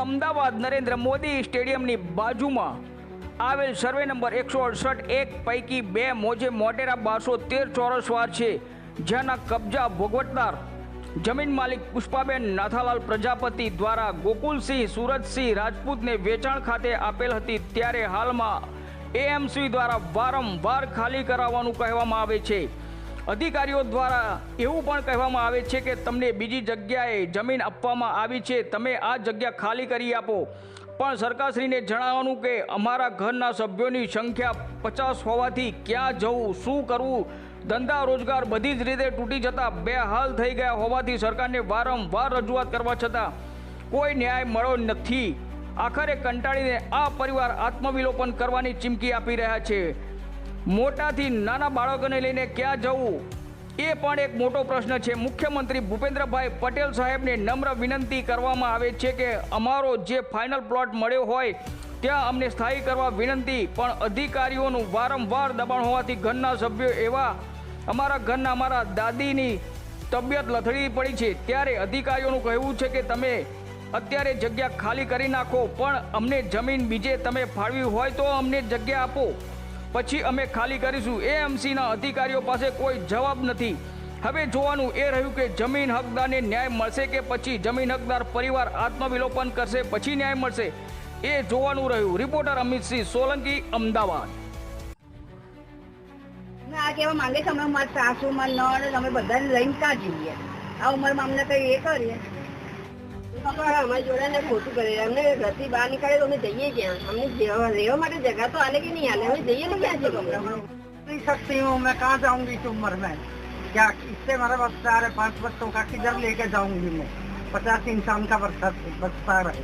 અમદાવાદ નરેન્દ્ર મોદી સ્ટેડિયમની બાજુમાં આવેલ survey number એકસો અડસઠ એક પૈકી બે મોજે મોટેરા બારસો તેર ચોરસ વાર છે જેના કબજા ભોગવટદાર જમીન માલિક પુષ્પાબેન નાથાલાલ પ્રજાપતિ દ્વારા ગોકુલસિંહ સુરજસિંહ રાજપૂતને વેચાણ ખાતે આપેલ હતી, ત્યારે હાલમાં એએમસી દ્વારા વારંવાર ખાલી કરાવવાનું કહેવામાં આવે છે. અધિકારીઓ દ્વારા એવું પણ કહેવામાં આવે છે કે તમને બીજી જગ્યાએ જમીન આપવામાં આવી છે, તમે આ જગ્યા ખાલી કરી આપો. પણ સરકારશ્રીને જણાવવાનું કે અમારા ઘરના સભ્યોની સંખ્યા પચાસ હોવાથી ક્યાં જવું, શું કરવું? ધંધા રોજગાર બધી જ રીતે તૂટી જતા બે હાલ થઈ ગયા હોવાથી સરકારને વારંવાર રજૂઆત કરવા છતાં કોઈ ન્યાય મળ્યો નથી. આખરે કંટાળીને આ પરિવાર આત્મવિલોપન કરવાની ચીમકી આપી રહ્યા છે. મોટાથી નાના બાળકોને લઈને ક્યાં જવું? એ પણ એક મોટો પ્રશ્ન છે. મુખ્યમંત્રી ભૂપેન્દ્રભાઈ પટેલ સાહેબને નમ્ર વિનંતી કરવામાં આવે છે કે અમારો જે ફાઇનલ પ્લોટ મળ્યો હોય, ત્યાં અમને સ્થાયી કરવા વિનંતી. પણ અધિકારીઓનું વારંવાર દબાણ હોવાથી ઘરના સભ્યો એવા, અમારા ઘરના અમારા દાદીની તબિયત લથડી પડી છે. ત્યારે અધિકારીઓનું કહેવું છે કે તમે અત્યારે જગ્યા ખાલી કરી નાખો, પણ અમને જમીન બીજે તમે ફાળવી હોય તો અમને જગ્યા આપો. પછી અમે ખાલી કરીશું. એએમસીના અધિકારીઓ પાસે કોઈ જવાબ નથી. હવે જોવાનું એ રહ્યું કે જમીન હકદારને ન્યાય મળશે કે પછી જમીન હકદાર પરિવાર આત્મવિલોપન કરશે, પછી ન્યાય મળશે? એ જોવાનું રહ્યું. રિપોર્ટર અમિતસિંહ સોલંકી, અમદાવાદ. અમે આ કહેવા માંગે છે અમે મારા સાસુ મારા નળ, અમે બધાને લઈને ક્યાં જઈએ? આ ઉંમરમાં અમને કઈ એ કરીએ? અમારી જોડે ને ખોટું કરે અમને ઘરથી બહાર નીકળે તો અમે જઈએ ક્યાં અમને જેવા- રહેવા માટે જગા તો આલે કે નહીં આલે અમે જઈએ ને ક્યાં જઈએ नहीं सकती हूँ मैं कहाँ जाऊंगी इस उम्र में क्या इससे हमारा बच्चा है पाँच बच्चों का किधर लेके जाऊंगी मैं पचास इंसान का बच्चा बचता रहे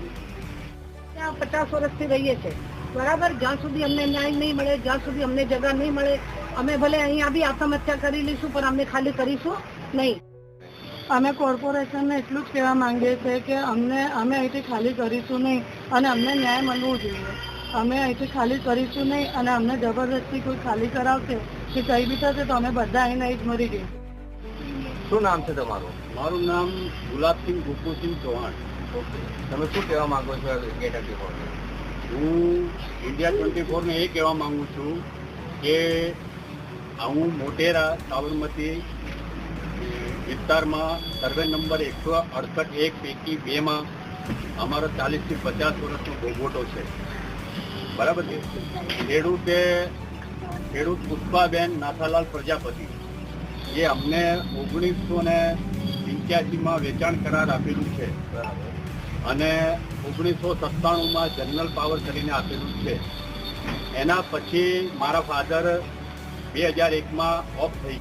ત્યાં પચાસ વર્ષથી રહીએ છે બરાબર જ્યાં સુધી અમને ન્યાય નહીં મળે જ્યાં સુધી અમને જગા નહીં મળે અમે ભલે અહીંયા બી આત્મહત્યા કરી લઈશું પણ અમને ખાલી કરીશું નહીં અમે કોર્પોરેશનને એટલું જ કહેવા માંગીએ છીએ કે અમને અમે અહીંથી ખાલી કરીશું નહીં અને અમને ન્યાય મળવું જોઈએ. અમે અહીંથી ખાલી કરીશું નહીં અને અમને જબરદસ્તી કોઈ ખાલી કરાવશે કે કઈ બી થશે તો અમે બધા અહીં જ મરી જઈશું શું નામ છે તમારું? મારું નામ ગુલાબસિંહ ગુપ્પુસિંહ ચૌહાણ. તમે શું કહેવા માંગો છો ગેટ ટ્વેન્ટી ફોર હું ઇન્ડિયા ટ્વેન્ટી ફોરને એ કહેવા માંગુ છું કે હું મોટેરા સાબરમતી વિસ્તારમાં સર્વે નંબર એકસો અડસઠ એક પૈકી બેમાં અમારો ચાલીસથી પચાસ વર્ષનો ભોગવટો છે. બરાબર છે? ખેડૂતે ખેડૂત પુષ્પાબેન નાથાલાલ પ્રજાપતિ એ અમને ઓગણીસો ને પંચ્યાસીમાં વેચાણ કરાર આપેલું છે. અને ઓગણીસો સત્તાણુંમાં જનરલ પાવર કરીને આપેલું છે. એના પછી મારા ફાધર બે હજાર એકમાં ઓફ થઈ